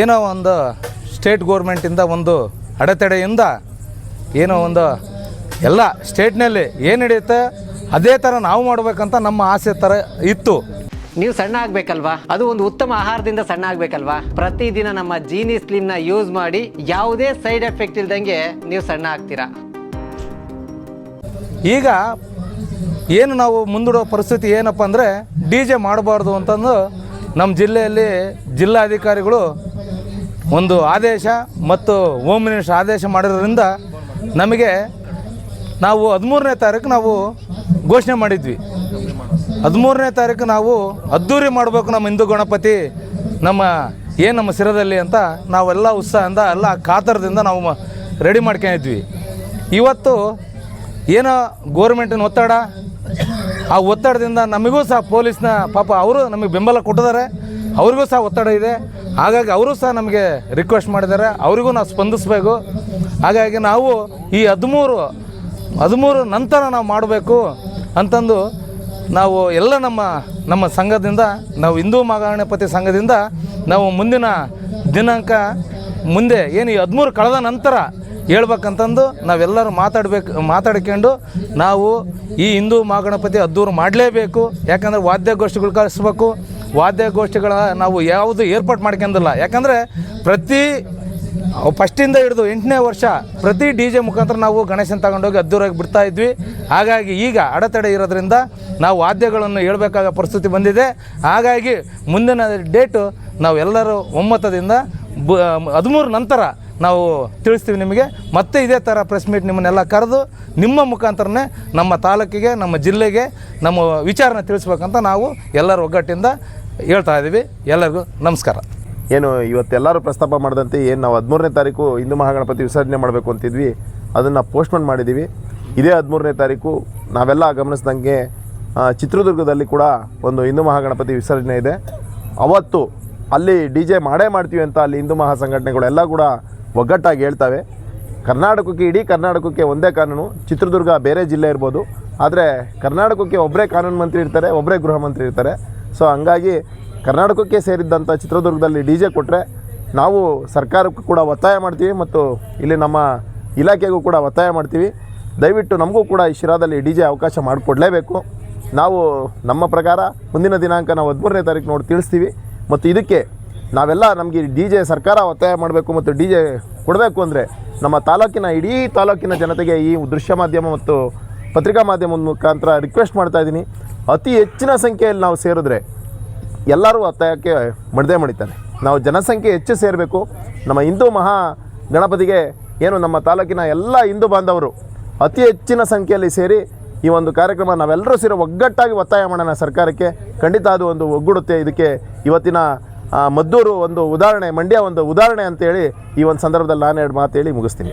ಏನೋ ಒಂದು ಸ್ಟೇಟ್ ಗೋರ್ಮೆಂಟಿಂದ ಒಂದು ಅಡೆತಡೆಯಿಂದ ಏನೋ ಒಂದು ಎಲ್ಲ ಸ್ಟೇಟ್ನಲ್ಲಿ ಏನು ನಡೆಯುತ್ತೆ ಅದೇ ಥರ ನಾವು ಮಾಡಬೇಕಂತ ನಮ್ಮ ಆಸೆ ಥರ ಇತ್ತು. ನೀವು ಸಣ್ಣ ಆಗ್ಬೇಕಲ್ವಾ? ಅದು ಒಂದು ಉತ್ತಮ ಆಹಾರದಿಂದ ಸಣ್ಣ ಆಗ್ಬೇಕಲ್ವಾ? ಪ್ರತಿದಿನ ನಮ್ಮ ಜೀನಿ ಸ್ಲಿಮ್ನ ಯೂಸ್ ಮಾಡಿ ಯಾವುದೇ ಸೈಡ್ ಎಫೆಕ್ಟ್ ಇಲ್ದಂಗೆ ನೀವು ಸಣ್ಣ ಆಗ್ತೀರಾ? ಈಗ ಏನು ನಾವು ಮುಂದೂಡೋ ಪರಿಸ್ಥಿತಿ ಏನಪ್ಪ ಅಂದರೆ ಡಿ ಜೆ ಮಾಡಬಾರ್ದು ಅಂತಂದು ನಮ್ಮ ಜಿಲ್ಲೆಯಲ್ಲಿ ಜಿಲ್ಲಾಧಿಕಾರಿಗಳು ಒಂದು ಆದೇಶ ಮತ್ತು ಹೋಮ್ ಮಿನಿಸ್ಟರ್ ಆದೇಶ ಮಾಡಿರೋದ್ರಿಂದ ನಮಗೆ ನಾವು ಹದಿಮೂರನೇ ತಾರೀಕು ನಾವು ಘೋಷಣೆ ಮಾಡಿದ್ವಿ. ಹದಿಮೂರನೇ ತಾರೀಕು ನಾವು ಅದ್ಧೂರಿ ಮಾಡಬೇಕು ನಮ್ಮ ಹಿಂದೂ ಗಣಪತಿ, ನಮ್ಮ ಏನು ನಮ್ಮ ಸಿರದಲ್ಲಿ ಅಂತ ನಾವೆಲ್ಲ ಉತ್ಸಾಹದಿಂದ, ಎಲ್ಲ ಕಾತರದಿಂದ ನಾವು ರೆಡಿ ಮಾಡ್ಕೊಂಡಿದ್ವಿ. ಇವತ್ತು ಏನೋ ಗೋರ್ಮೆಂಟಿನ ಒತ್ತಡ, ಆ ಒತ್ತಡದಿಂದ ನಮಗೂ ಸಹ ಪೊಲೀಸ್ನ ಪಾಪ ಅವರು ನಮಗೆ ಬೆಂಬಲ ಕೊಟ್ಟಿದ್ದಾರೆ. ಅವ್ರಿಗೂ ಸಹ ಒತ್ತಡ ಇದೆ. ಹಾಗಾಗಿ ಅವರು ಸಹ ನಮಗೆ ರಿಕ್ವೆಸ್ಟ್ ಮಾಡಿದ್ದಾರೆ. ಅವರಿಗೂ ನಾವು ಸ್ಪಂದಿಸಬೇಕು. ಹಾಗಾಗಿ ನಾವು ಈ ಹದಿಮೂರು ಹದಿಮೂರು ನಂತರ ನಾವು ಮಾಡಬೇಕು ಅಂತಂದು ನಾವು ಎಲ್ಲ ನಮ್ಮ ನಮ್ಮ ಸಂಘದಿಂದ, ನಾವು ಹಿಂದೂ ಮಹಾಗಣಪತಿ ಸಂಘದಿಂದ ನಾವು ಮುಂದಿನ ದಿನಾಂಕ ಮುಂದೆ ಏನು ಈ ಹದಿಮೂರು ಕಳೆದ ನಂತರ ಹೇಳ್ಬೇಕಂತಂದು ನಾವೆಲ್ಲರೂ ಮಾತಾಡಬೇಕು, ಮಾತಾಡ್ಕೊಂಡು ನಾವು ಈ ಹಿಂದೂ ಮಹಾಗಣಪತಿ ಅದ್ದೂರು ಮಾಡಲೇಬೇಕು. ಯಾಕಂದರೆ ವಾದ್ಯಗೋಷ್ಠಿಗಳು ಕಳಿಸ್ಬೇಕು. ವಾದ್ಯಗೋಷ್ಠಿಗಳ ನಾವು ಯಾವುದು ಏರ್ಪಾಟ್ ಮಾಡ್ಕೊಂಡಿಲ್ಲ. ಯಾಕಂದರೆ ಪ್ರತಿ ಫಸ್ಟಿಂದ ಹಿಡಿದು ಎಂಟನೇ ವರ್ಷ ಪ್ರತಿ ಡಿ ಜೆ ಮುಖಾಂತರ ನಾವು ಗಣೇಶನ ತಗೊಂಡೋಗಿ ಅದ್ದೂರಾಗಿ ಬಿಡ್ತಾ ಇದ್ವಿ. ಹಾಗಾಗಿ ಈಗ ಅಡೆತಡೆ ಇರೋದ್ರಿಂದ ನಾವು ವಾದ್ಯಗಳನ್ನು ಹೇಳಬೇಕಾದ ಪರಿಸ್ಥಿತಿ ಬಂದಿದೆ. ಹಾಗಾಗಿ ಮುಂದಿನ ಡೇಟು ನಾವು ಎಲ್ಲರೂ ಒಮ್ಮತದಿಂದ ಬ ಹದಿಮೂರು ನಂತರ ನಾವು ತಿಳಿಸ್ತೀವಿ ನಿಮಗೆ. ಮತ್ತೆ ಇದೇ ಥರ ಪ್ರೆಸ್ ಮೀಟ್ ನಿಮ್ಮನ್ನೆಲ್ಲ ಕರೆದು ನಿಮ್ಮ ಮುಖಾಂತರನೇ ನಮ್ಮ ತಾಲೂಕಿಗೆ, ನಮ್ಮ ಜಿಲ್ಲೆಗೆ ನಮ್ಮ ವಿಚಾರನ ತಿಳಿಸ್ಬೇಕಂತ ನಾವು ಎಲ್ಲರ ಒಗ್ಗಟ್ಟಿಂದ ಹೇಳ್ತಾ ಇದ್ದೀವಿ. ಎಲ್ಲರಿಗೂ ನಮಸ್ಕಾರ. ಏನು, ಇವತ್ತೆಲ್ಲರೂ ಪ್ರಸ್ತಾಪ ಮಾಡಿದಂತೆ ಏನು ನಾವು ಹದಿಮೂರನೇ ತಾರೀಕು ಹಿಂದೂ ಮಹಾಗಣಪತಿ ವಿಸರ್ಜನೆ ಮಾಡಬೇಕು ಅಂತಿದ್ವಿ. ಅದನ್ನು ಪೋಸ್ಟ್ಪೋನ್ ಮಾಡಿದ್ದೀವಿ ಇದೇ ಹದಿಮೂರನೇ ತಾರೀಕು ನಾವೆಲ್ಲ ಗಮನಿಸಿದಂಗೆ ಚಿತ್ರದುರ್ಗದಲ್ಲಿ ಕೂಡ ಒಂದು ಹಿಂದೂ ಮಹಾಗಣಪತಿ ವಿಸರ್ಜನೆ ಇದೆ. ಅವತ್ತು ಅಲ್ಲಿ ಡಿ ಜೆ ಮಾಡೇ ಮಾಡ್ತೀವಿ ಅಂತ ಅಲ್ಲಿ ಹಿಂದೂ ಮಹಾಸಂಘಟನೆಗಳೆಲ್ಲ ಕೂಡ ಒಗ್ಗಟ್ಟಾಗಿ ಹೇಳ್ತವೆ. ಕರ್ನಾಟಕಕ್ಕೆ, ಇಡೀ ಕರ್ನಾಟಕಕ್ಕೆ ಒಂದೇ ಕಾನೂನು. ಚಿತ್ರದುರ್ಗ ಬೇರೆ ಜಿಲ್ಲೆ ಇರ್ಬೋದು. ಆದರೆ ಕರ್ನಾಟಕಕ್ಕೆ ಒಬ್ಬರೇ ಕಾನೂನು ಮಂತ್ರಿ ಇರ್ತಾರೆ ಒಬ್ಬರೇ ಗೃಹ ಮಂತ್ರಿ ಇರ್ತಾರೆ. ಸೊ ಹಂಗಾಗಿ ಕರ್ನಾಟಕಕ್ಕೆ ಸೇರಿದ್ದಂಥ ಚಿತ್ರದುರ್ಗದಲ್ಲಿ ಡಿ ಜೆ ಕೊಟ್ಟರೆ ನಾವು ಸರ್ಕಾರಕ್ಕೂ ಕೂಡ ಒತ್ತಾಯ ಮಾಡ್ತೀವಿ ಮತ್ತು ಇಲ್ಲಿ ನಮ್ಮ ಇಲಾಖೆಗೂ ಕೂಡ ಒತ್ತಾಯ ಮಾಡ್ತೀವಿ. ದಯವಿಟ್ಟು ನಮಗೂ ಕೂಡ ಈ ಶಿರಾದಲ್ಲಿ ಡಿ ಜೆ ಅವಕಾಶ ಮಾಡಿಕೊಡ್ಲೇಬೇಕು. ನಾವು ನಮ್ಮ ಪ್ರಕಾರ ಮುಂದಿನ ದಿನಾಂಕ ನಾವು ಹದಿಮೂರನೇ ತಾರೀಕು ನೋಡಿ ತಿಳಿಸ್ತೀವಿ. ಮತ್ತು ಇದಕ್ಕೆ ನಾವೆಲ್ಲ ನಮಗೆ ಡಿ ಜೆ ಸರ್ಕಾರ ಒತ್ತಾಯ ಮಾಡಬೇಕು ಮತ್ತು ಡಿ ಜೆ ಕೊಡಬೇಕು ಅಂದರೆ ನಮ್ಮ ತಾಲೂಕಿನ ಇಡೀ ತಾಲೂಕಿನ ಜನತೆಗೆ ಈ ದೃಶ್ಯ ಮಾಧ್ಯಮ ಮತ್ತು ಪತ್ರಿಕಾ ಮಾಧ್ಯಮದ ಮುಖಾಂತರ ರಿಕ್ವೆಸ್ಟ್ ಮಾಡ್ತಾ ಇದ್ದೀನಿ. ಅತಿ ಹೆಚ್ಚಿನ ಸಂಖ್ಯೆಯಲ್ಲಿ ನಾವು ಸೇರಿದ್ರೆ ಎಲ್ಲರೂ ಒತ್ತಾಯಕ್ಕೆ ಮಡದೆ ಮಾಡಿದ್ದಾರೆ ನಾವು ಜನಸಂಖ್ಯೆ ಹೆಚ್ಚು ಸೇರಬೇಕು. ನಮ್ಮ ಹಿಂದೂ ಮಹಾ ಗಣಪತಿಗೆ ಏನು ನಮ್ಮ ತಾಲೂಕಿನ ಎಲ್ಲ ಹಿಂದೂ ಬಾಂಧವರು ಅತಿ ಹೆಚ್ಚಿನ ಸಂಖ್ಯೆಯಲ್ಲಿ ಸೇರಿ ಈ ಒಂದು ಕಾರ್ಯಕ್ರಮ ನಾವೆಲ್ಲರೂ ಸೇರಿ ಒಗ್ಗಟ್ಟಾಗಿ ಒತ್ತಾಯ ಮಾಡೋಣ ಸರ್ಕಾರಕ್ಕೆ. ಖಂಡಿತ ಅದು ಒಂದು ಒಗ್ಗೂಡುತ್ತೆ. ಇದಕ್ಕೆ ಇವತ್ತಿನ ಮದ್ದೂರು ಒಂದು ಉದಾಹರಣೆ, ಮಂಡ್ಯ ಒಂದು ಉದಾಹರಣೆ ಅಂತೇಳಿ ಈ ಒಂದು ಸಂದರ್ಭದಲ್ಲಿ ನಾನು ಎರಡು ಮಾತು ಹೇಳಿ ಮುಗಿಸ್ತೀನಿ.